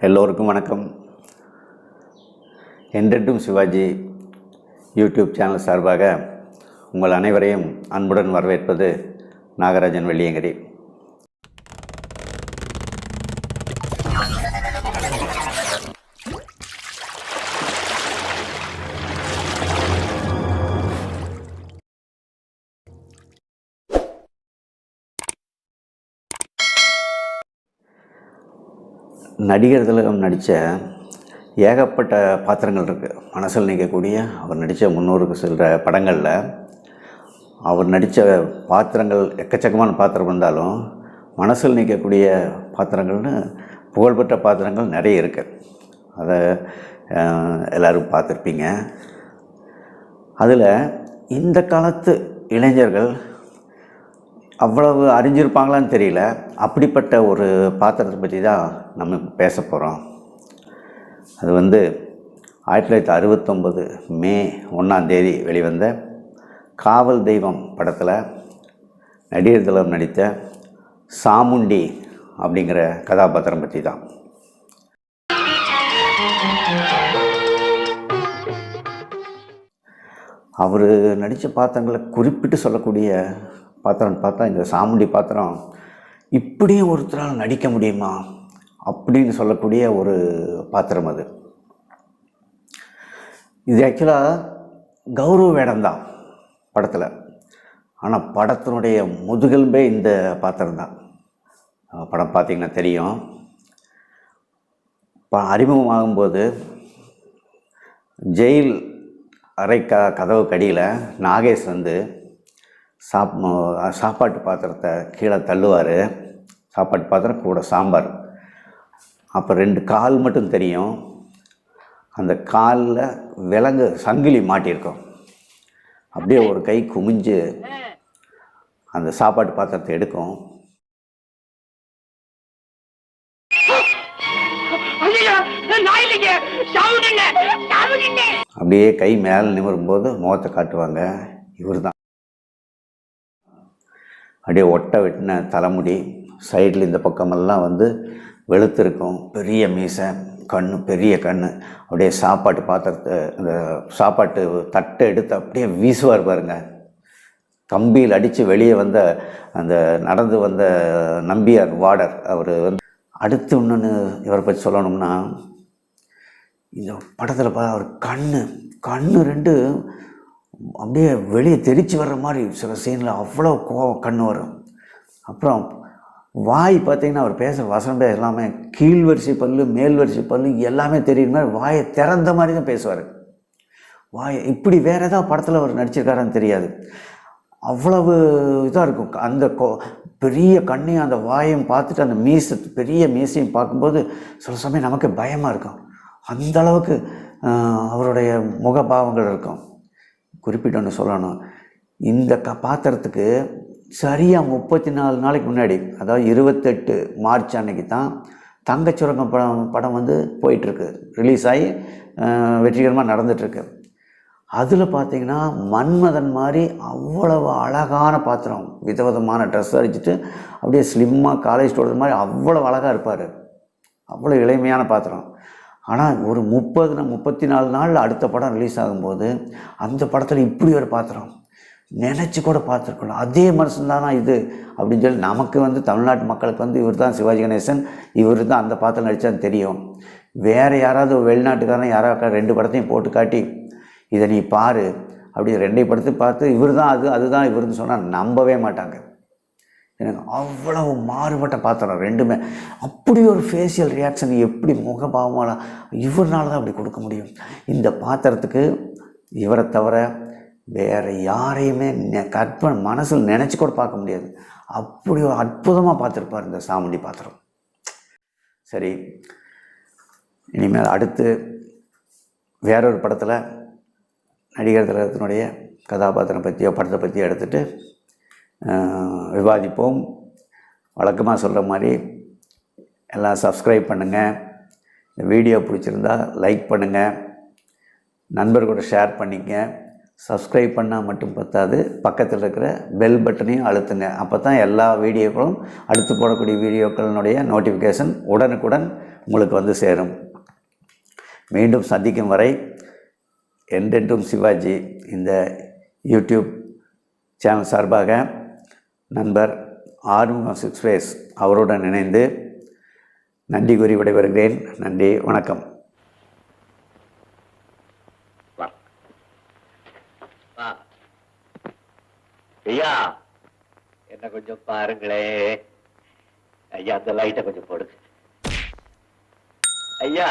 எல்லோருக்கும் வணக்கம். என்றென்றும் சிவாஜி யூடியூப் சேனல் சார்பாக உங்கள் அனைவரையும் அன்புடன் வரவேற்பது நாகராஜன் வெள்ளியங்கிரி நடிகர் திலகம் நடித்த ஏகப்பட்ட பாத்திரங்கள் இருக்குது மனசில் நிற்கக்கூடிய அவர் நடித்த முன்னோருக்கு செல்கிற படங்களில் அவர் நடித்த பாத்திரங்கள் எக்கச்சக்கமான பாத்திரம் இருந்தாலும் மனசில் நிற்கக்கூடிய பாத்திரங்கள்னு புகழ்பெற்ற பாத்திரங்கள் நிறைய இருக்குது அதை எல்லோரும் பார்த்துருப்பீங்க. அதில் இந்த காலத்து இளைஞர்கள் அவ்வளவு அறிஞ்சிருப்பாங்களான்னு தெரியல. அப்படிப்பட்ட ஒரு பாத்திரத்தை பற்றி தான் நம்ம பேச போகிறோம் அது வந்து ஆயிரத்தி தொள்ளாயிரத்தி அறுபத்தொம்பது மே ஒன்றாந்தேதி வெளிவந்த காவல் தெய்வம் படத்தில் நடிகர் தலம் நடித்த சாமுண்டி அப்படிங்கிற கதாபாத்திரம் பற்றி தான். அவர் நடித்த பாத்திரங்களை குறிப்பிட்டு சொல்லக்கூடிய பாத்திரம்னு பார்த்தா இந்த சாமுண்டி பாத்திரம் இப்படியும் ஒருத்தரால் நடிக்க முடியுமா? அப்படின்னு சொல்லக்கூடிய ஒரு பாத்திரம் அது. இது ஆக்சுவலாக கௌரவ வேடம்தான் படத்தில். ஆனால் படத்தினுடைய முதுகெலும்பே இந்த பாத்திரம் தான். படம் பார்த்திங்கன்னா தெரியும். ப அறிமுகமாகும்போது ஜெயில் அறை க கதவு கடியில் நாகேஷ் வந்து சாப் சாப்பாட்டு பாத்திரத்தை கீழே தள்ளுவார். சாப்பாட்டு பாத்திரம் கூட சாம்பார். அப்போ ரெண்டு கால் மட்டும் தெரியும். அந்த காலில் விலங்கு சங்கிலி மாட்டியிருக்கும். அப்படியே ஒரு கை குமிஞ்சு அந்த சாப்பாட்டு பாத்திரத்தை எடுக்கும். அப்படியே கை மேலே நிமிரும்போது முகத்தை காட்டுவாங்க. இவர் தான் அப்படியே ஒட்டை வெட்டின தலைமுடி சைடில் இந்த பக்கமெல்லாம் வந்து வெளுத்திருக்கும். பெரிய மீசை கண் பெரிய கண் அப்படியே சாப்பாட்டு பாத்திரத்தை அந்த சாப்பாட்டு தட்டை எடுத்து அப்படியே வீசுவார் பாருங்க. கம்பியில் அடித்து வெளியே வந்த அந்த நடந்து வந்த நம்பியார் வார்டர் அவர் வந்து அடுத்து இன்னொன்று இவரை பற்றி சொல்லணும்னா இந்த படத்தில் பா அவர் கண் கண் ரெண்டு அப்படியே வெளியே தெரிச்சு வர்ற மாதிரி சில சீனில் அவ்வளோ கோவம் கண்ணு வரும். அப்புறம் வாய் பார்த்தீங்கன்னா அவர் பேசுகிற வசனம் பேச எல்லாமே கீழ் வரிசை பல்லு மேல் வரிசை பல்லு எல்லாமே தெரியுற மாதிரி வாயை திறந்த மாதிரி தான் பேசுவார். வாய் இப்படி வேறு ஏதாவது படத்தில் அவர் நடிச்சிருக்காரான்னு தெரியாது. அவ்வளவு இதாக இருக்கும். அந்த கோ பெரிய கண்ணையும் அந்த வாயையும் பார்த்துட்டு அந்த மீச பெரிய மீசையும் பார்க்கும்போது சில சமயம் நமக்கு பயமாக இருக்கும். அந்த அளவுக்கு அவருடைய முகபாவங்கள் இருக்கும். குறிப்பிட்டு ஒன்று சொல்லணும். இந்த க பாத்திரத்துக்கு சரியாக முப்பத்தி நாலு நாளைக்கு முன்னாடி அதாவது இருபத்தெட்டு மார்ச் அன்னைக்கு தான் தங்கச்சுரங்கம் படம் படம் வந்து போயிட்டுருக்கு. ரிலீஸ் ஆகி வெற்றிகரமாக நடந்துகிட்ருக்கு அதில் பார்த்தீங்கன்னா மன்மதன் மாதிரி அவ்வளவு அழகான பாத்திரம் விதவிதமான ட்ரெஸ் அடிச்சுட்டு அப்படியே ஸ்லிம்மாக காலேஜ் ஸ்டூடெண்ட் மாதிரி அவ்வளோ அழகாக இருப்பார். அவ்வளோ இளமையான பாத்திரம். ஆனால் ஒரு முப்பது முப்பத்தி நாலு நாளில் அடுத்த படம் ரிலீஸ் ஆகும்போது அந்த படத்தில் இப்படி ஒரு பாத்திரம். நினச்சி கூட பார்த்துருக்கலாம் அதே மனுஷன்தானா இது? அப்படின்னு சொல்லி நமக்கு வந்து தமிழ்நாட்டு மக்களுக்கு வந்து இவர் தான் சிவாஜி கணேசன். இவர் தான் அந்த பாத்திரம் நடித்தான்னு தெரியும். வேறு யாராவது வெளிநாட்டுக்காரன் யாராவது ரெண்டு படத்தையும் போட்டு காட்டி இதை நீ பாரு அப்படி ரெண்டையும் படத்தையும் பார்த்து இவர் தான் அது அதுதான் இவருன்னு சொன்னால் நம்பவே மாட்டாங்க. எனக்கு அவ்வளவு மாறுபட்ட பாத்திரம் ரெண்டுமே. அப்படி ஒரு ஃபேஷியல் ரியாக்ஷன் எப்படி முகபாவமாக இவர்னால தான் அப்படி கொடுக்க முடியும்? இந்த பாத்திரத்துக்கு இவரை தவிர வேறு யாரையுமே நெ- கற்பனை மனசில் நினச்சி கூட பார்க்க முடியாது. அப்படி ஒரு அற்புதமாக பார்த்துருப்பார் இந்த சாமுண்டி பாத்திரம். சரி இனிமேல் அடுத்து வேறொரு படத்தில் நடிகர் திலகத்தினுடைய கதாபாத்திரம் பற்றியோ படத்தை பற்றியோ எடுத்துகிட்டு விவாதிப்போம். வழக்கமாக சொல்கிற மாதிரி எல்லாம் சப்ஸ்கிரைப் பண்ணுங்கள் இந்த வீடியோ பிடிச்சிருந்தா லைக் பண்ணுங்கள் நண்பர்களோட ஷேர் பண்ணிக்க சப்ஸ்கிரைப் பண்ணால் மட்டும் பத்தாது. பக்கத்தில் இருக்கிற பெல் பட்டனையும் அழுத்துங்க. அப்போ தான் எல்லா வீடியோக்களும் அடுத்து போடக்கூடிய வீடியோக்களினுடைய நோட்டிஃபிகேஷன் உடனுக்குடன் உங்களுக்கு வந்து சேரும். மீண்டும் சந்திக்கும் வரை என்றென்றும் சிவாஜி இந்த யூடியூப் சேனல் சார்பாக நண்பர் ஆறுமுகம் சிக்ஸ் ஃபேஸ் அவருடன் இணைந்து நன்றி கூறி விடைபெறுகிறேன். நன்றி வணக்கம். ஐயா என்ன கொஞ்சம் பாருங்களே. ஐயா அந்த லைட்டை கொஞ்சம் போடுங்க ஐயா